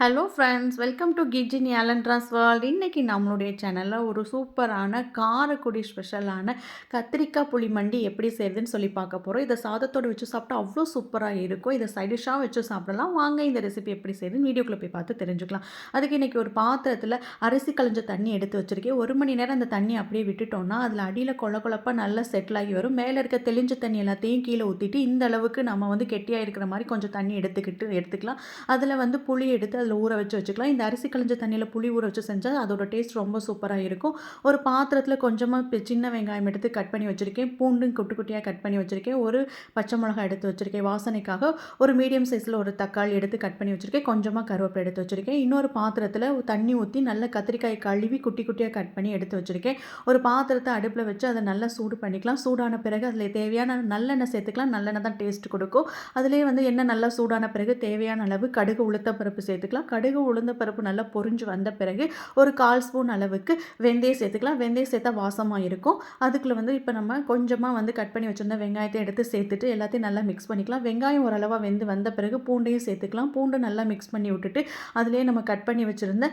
Hello friends welcome to கிஜினி ஆலன்ட்ராஸ் world இன்றைக்கி நம்மளுடைய சேனலில் ஒரு சூப்பரான காரக்குடி ஸ்பெஷலான கத்திரிக்காய் புளி மண்டி எப்படி செய்யுதுன்னு சொல்லி பார்க்க போகிறோம் இதை சாதத்தோடு வச்சு சாப்பிட்டா அவ்வளோ சூப்பராக இருக்கும். இதை சைடிஷாக வச்சு சாப்பிடலாம். வாங்க இந்த ரெசிபி எப்படி செய்யுதுன்னு வீடியோக்குள்ளே போய் பார்த்து தெரிஞ்சுக்கலாம். அதுக்கு இன்றைக்கி ஒரு பாத்திரத்தில் அரிசி களைஞ்ச தண்ணி எடுத்து வச்சுருக்கேன். ஒரு மணி நேரம் அந்த தண்ணி அப்படியே விட்டுட்டோம்னா அதில் அடியில் கொல கொழப்பாக நல்லா செட்டில் ஆகி வரும். மேலே இருக்க தெளிஞ்ச தண்ணி எல்லாத்தையும் கீழே ஊற்றிட்டு இந்த அளவுக்கு நம்ம வந்து கெட்டியாக இருக்கிற மாதிரி கொஞ்சம் தண்ணி எடுத்துக்கிட்டு எடுத்துக்கலாம். அதில் வந்து புளி எடுத்து அதில் ஊற வச்சு வச்சுக்கலாம். இந்த அரிசி கழிஞ்ச தண்ணியில் புளி ஊற வச்சு செஞ்சால் அதோட டேஸ்ட் ரொம்ப சூப்பராக இருக்கும். ஒரு பாத்திரத்தில் கொஞ்சமாக சின்ன வெங்காயம் எடுத்து கட் பண்ணி வச்சுருக்கேன். பூண்டும் குட்டி குட்டியாக கட் பண்ணி வச்சுருக்கேன். ஒரு பச்சை மிளகாய் எடுத்து வச்சுருக்கேன். வாசனைக்காக ஒரு மீடியம் சைஸில் ஒரு தக்காளி எடுத்து கட் பண்ணி வச்சுருக்கேன். கொஞ்சமாக கருவேப்பிலை எடுத்து வச்சுருக்கேன். இன்னொரு பாத்திரத்தில் தண்ணி ஊற்றி நல்ல கத்திரிக்காய் கழுவி குட்டி குட்டியாக கட் பண்ணி எடுத்து வச்சுருக்கேன். ஒரு பாத்திரத்தை அடுப்பில் வச்சு அதை நல்லா சூடு பண்ணிக்கலாம். சூடான பிறகு அதில் தேவையான நல்லெண்ணெய் சேர்த்துக்கலாம். நல்லெண்ணெய் தான் டேஸ்ட் கொடுக்கும். அதிலே வந்து எண்ணெய் நல்லா சூடான பிறகு தேவையான அளவு கடுகு உளுத்த பருப்பு சேர்த்துக்கலாம். கடுகு உளுந்த பருப்பு நல்லா பொறிஞ்சு வந்த பிறகு ஒரு கால் ஸ்பூன் அளவுக்கு வெந்தயம் சேர்த்துக்கலாம். வெந்தயம் சேர்த்தா வாசமாக இருக்கும். அதுக்குள்ளே வந்து இப்போ நம்ம கொஞ்சமாக வந்து கட் பண்ணி வச்சுருந்த வெங்காயத்தை எடுத்து சேர்த்துட்டு எல்லாத்தையும் நல்லா மிக்ஸ் பண்ணிக்கலாம். வெங்காயம் ஓரளவாக வெந்து வந்த பிறகு பூண்டையும் சேர்த்துக்கலாம். பூண்டு நல்லா மிக்ஸ் பண்ணி விட்டுட்டு அதிலே நம்ம கட் பண்ணி வச்சுருந்த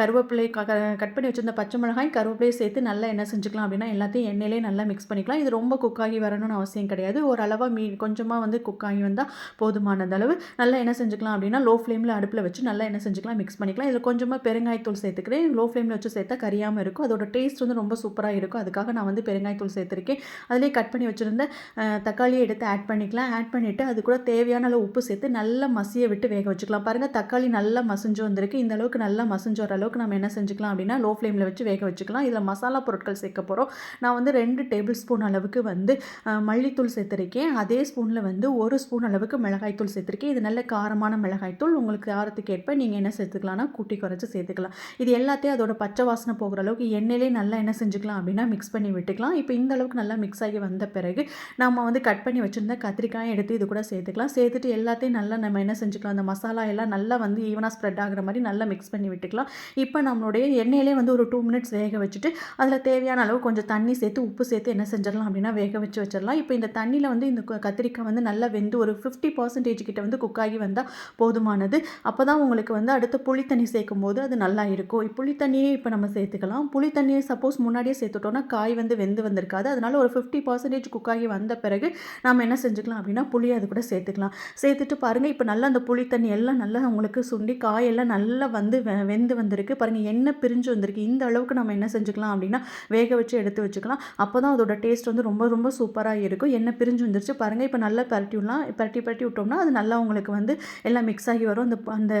கருவேப்பிலை கட் பண்ணி வச்சுருந்த பச்சை மிளகாய் கருவேப்பிலையும் சேர்த்து நல்லா என்ன செஞ்சுக்கலாம் அப்படின்னா எல்லாத்தையும் எண்ணெயிலே நல்லா மிக்ஸ் பண்ணிக்கலாம். இது ரொம்ப குக்காகி வரணும்னு அவசியம் கிடையாது. ஓரளவாக மீ கொஞ்சமாக வந்து குக்காகி வந்தால் போதுமானது அளவு நல்லா என்ன செஞ்சுக்கலாம் அப்படின்னா லோ ஃப்ளேமில் அடுப்பில் வச்சு நல்லா என்ன செஞ்சுக்கலாம் மிக்ஸ் பண்ணிக்கலாம். இதில் கொஞ்சமாக பெருங்காயத்தூள் சேர்த்துக்கிறேன். லோ ஃப்ளேமில் வச்சு சேர்த்தா கரியாமல் இருக்கும். அதோட டேஸ்ட் வந்து ரொம்ப சூப்பராக இருக்கும். அதுக்காக நான் வந்து பெருங்காயத்தூள் சேர்த்துருக்கேன். அதிலே கட் பண்ணி வச்சுருந்த தக்காளியை எடுத்து ஆட் பண்ணிக்கலாம். ஆட் பண்ணிவிட்டு அது கூட தேவையான அளவு உப்பு சேர்த்து நல்லா மசிய விட்டு வேக வச்சுக்கலாம். பாருங்கள் தக்காளி நல்லா மசிஞ்சு வந்திருக்கு. இந்த அளவுக்கு நல்லா மசிஞ்சு வர அளவுக்கு நம்ம என்ன செஞ்சுக்கலாம் அப்படின்னா லோ ஃப்ளேமில் வச்சு வேக வச்சுக்கலாம். இதில் மசாலா பொருட்கள் சேர்க்க போகிறோம் நான் வந்து ரெண்டு டேபிள் ஸ்பூன் அளவுக்கு வந்து மல்லித்தூள் சேர்த்துருக்கேன். அதே ஸ்பூனில் வந்து ஒரு ஸ்பூன் அளவுக்கு மிளகாய்த்தூள் சேர்த்துருக்கேன். இது நல்ல காரமான மிளகாய்த்தூள். உங்களுக்கு காரத்துக்கு ஏற்ப நீங்கள் என்ன சேர்த்துக்கலாம்னா கூட்டி குறைச்சி சேர்த்துக்கலாம். இது எல்லாத்தையும் அதோட பச்சை வாசனை போகிற அளவுக்கு எண்ணெயிலே நல்லா என்ன செஞ்சுக்கலாம் அப்படின்னா மிக்ஸ் பண்ணி விட்டுக்கலாம். இப்போ இந்த அளவுக்கு நல்லா மிக்ஸ் ஆகி வந்த பிறகு நம்ம வந்து கட் பண்ணி வச்சுருந்த கத்திரிக்காயை எடுத்து இது கூட சேர்த்துக்கலாம். சேர்த்துட்டு எல்லாத்தையும் நல்லா நம்ம என்ன செஞ்சுக்கலாம்? அந்த மசாலா எல்லாம் நல்லா வந்து ஈவனாக ஸ்ப்ரெட் ஆகிற மாதிரி நல்லா மிக்ஸ் பண்ணி விட்டுக்கலாம். இப்போ நம்மளுடைய எண்ணெயிலே வந்து ஒரு டூ மினிட்ஸ் வேக வச்சுட்டு அதில் தேவையான அளவு கொஞ்சம் தண்ணி சேர்த்து உப்பு சேர்த்து என்ன செஞ்சிடலாம் அப்படின்னா வேக வச்சு வச்சிடலாம். இப்போ இந்த தண்ணியில் வந்து இந்த கத்திரிக்காய் வந்து நல்லா வெந்து ஒரு ஃபிஃப்டி பர்சன்டேஜ் கிட்ட வந்து குக் ஆகி வந்தால் போதுமானது. அப்போ தான் உங்களுக்கு வந்து அடுத்து புளி தண்ணி சேர்க்கும் போது அது நல்லா இருக்கும். புளி தண்ணியே இப்போ நம்ம சேர்த்துக்கலாம். புளி தண்ணியை சப்போஸ் முன்னாடியே சேர்த்துட்டோம்னா காய் வந்து வெந்து வந்திருக்காது. அதனால் ஒரு ஃபிஃப்டி பர்சன்டேஜ் குக் ஆகி வந்த பிறகு நம்ம என்ன செஞ்சுக்கலாம் அப்படின்னா புளி அது கூட சேர்த்துக்கலாம். சேர்த்துட்டு பாருங்கள் இப்போ நல்லா அந்த புளி தண்ணி எல்லாம் நல்லா உங்களுக்கு சுண்டி காயெல்லாம் நல்லா வந்து வெந்து வந்திருக்கு. பாருங்கள் எண்ணெய் பிரிஞ்சு வந்திருக்கு. இந்த அளவுக்கு நம்ம என்ன செஞ்சுக்கலாம் அப்படின்னா வேக வச்சு எடுத்து வச்சுக்கலாம். அப்போ தான் அதோட டேஸ்ட் வந்து ரொம்ப ரொம்ப சூப்பராக இருக்கும். எண்ணெய் பிரிஞ்சு வந்துருச்சு. பாருங்கள் இப்போ நல்லா பரட்டி விடலாம் பரட்டி பரட்டி விட்டோம்னா அது நல்லா உங்களுக்கு வந்து எல்லாம் மிக்ஸ் ஆகி வரும். அந்த அந்த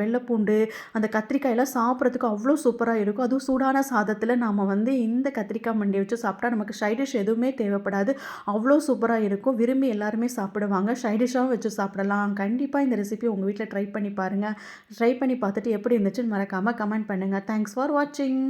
வெள்ளைப்பூண்டு அந்த கத்திரிக்காயெல்லாம் சாப்பிட்றதுக்கு அவ்வளோ சூப்பராக இருக்கும். அதுவும் சூடான சாதத்தில் நாம் வந்து இந்த கத்திரிக்காய் மண்டியை வச்சு சாப்பிட்டா நமக்கு சைடிஷ் எதுவுமே தேவைப்படாது. அவ்வளோ சூப்பராக இருக்கும். விரும்பி எல்லாருமே சாப்பிடுவாங்க. சைடிஷாகவும் வச்சு சாப்பிடலாம். கண்டிப்பாக இந்த ரெசிபி உங்கள் வீட்டில் ட்ரை பண்ணி பாருங்கள் ட்ரை பண்ணி பார்த்துட்டு எப்படி இருந்துச்சுன்னு மறக்காமல் கமெண்ட் பண்ணுங்கள் தேங்க்ஸ் ஃபார் வாட்சிங்